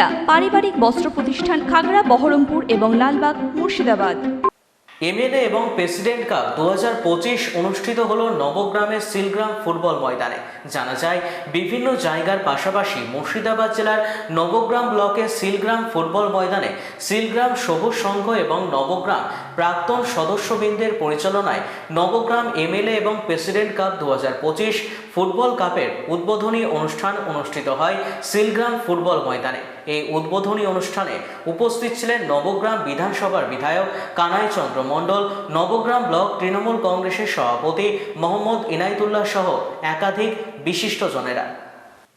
সুনিতা পারিবারিক বস্ত্র প্রতিষ্ঠান খাগড়া, বহরমপুর এবং লালবাগ, মুর্শিদাবাদ। এমএলএ এবং প্রেসিডেন্ট কাপ দুহাজার পঁচিশ অনুষ্ঠিত হলো নবগ্রামের সিলগ্রাম ফুটবল ময়দানে। জানা যায়, বিভিন্ন জায়গার পাশাপাশি মুর্শিদাবাদ জেলার নবগ্রাম ব্লকের সিলগ্রাম ফুটবল ময়দানে সিলগ্রাম সবুজ সংঘ এবং নবগ্রাম প্রাক্তন সদস্যবৃন্দের পরিচালনায় নবগ্রাম এমএলএ এবং প্রেসিডেন্ট কাপ দু হাজার পঁচিশ ফুটবল কাপের উদ্বোধনী অনুষ্ঠান অনুষ্ঠিত হয় সিলগ্রাম ফুটবল ময়দানে। এই উদ্বোধনী অনুষ্ঠানে উপস্থিত ছিলেন নবগ্রাম বিধানসভার বিধায়ক কানাই চন্দ্র মণ্ডল নবগ্রাম ব্লক তৃণমূল কংগ্রেসের সভাপতি মোহাম্মদ ইনাইতুল্লাহ সহ একাধিক বিশিষ্টজনেরা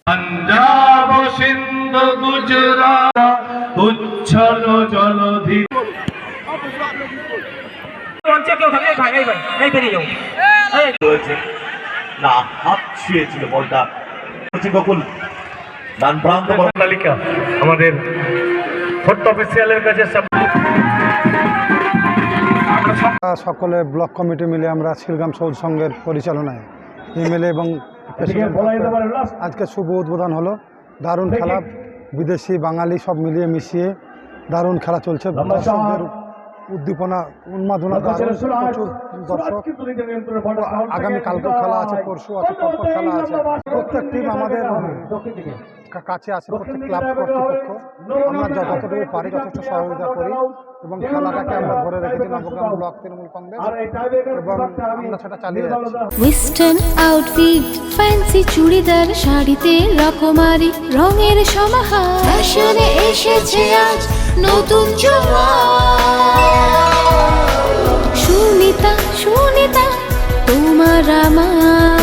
পঞ্জাব সিন্ধু গুজরাট উচ্ছল জলধি। না হাত ছুঁয়েছিল বলটা। গোকুল ডান প্রান্ত তালিকা আমাদের ফোর্থ অফিসিয়ালের কাছে সকলে ব্লক কমিটি মিলে আমরা শিলগ্রাম সৌদ সংঘের পরিচালনায় এমএলএ এবং আজকে শুভ উদ্বোধন হলো। দারুণ খেলা বিদেশি বাঙালি সব মিলিয়ে মিশিয়ে দারুণ খেলা চলছে। উদ্দীপনা উন্মাদনা প্রচুর দর্শক। আগামী কালকেও খেলা আছে পরশু আছে খেলা আছে। প্রত্যেক টিম আমাদের কাছে আছে প্রত্যেক ক্লাব কর্তৃপক্ষ। আমরা যতটুকু পারি যথেষ্ট সহযোগিতা করি এবং খেলাটাকে আমরা ধরে রেখেছি নবগ্রাম ব্লক তৃণমূল কংগ্রেস এবং আমরা সেটা চালিয়ে যাচ্ছি। ওয়েস্টার্ন আউটফিট ফ্যান্সি চুড়িদার শাড়িতে রকমারি রঙের সমাহার। ফ্যাশনে এসেছে আজ নতুন সুনিতা সুনিতা তোমার আমার।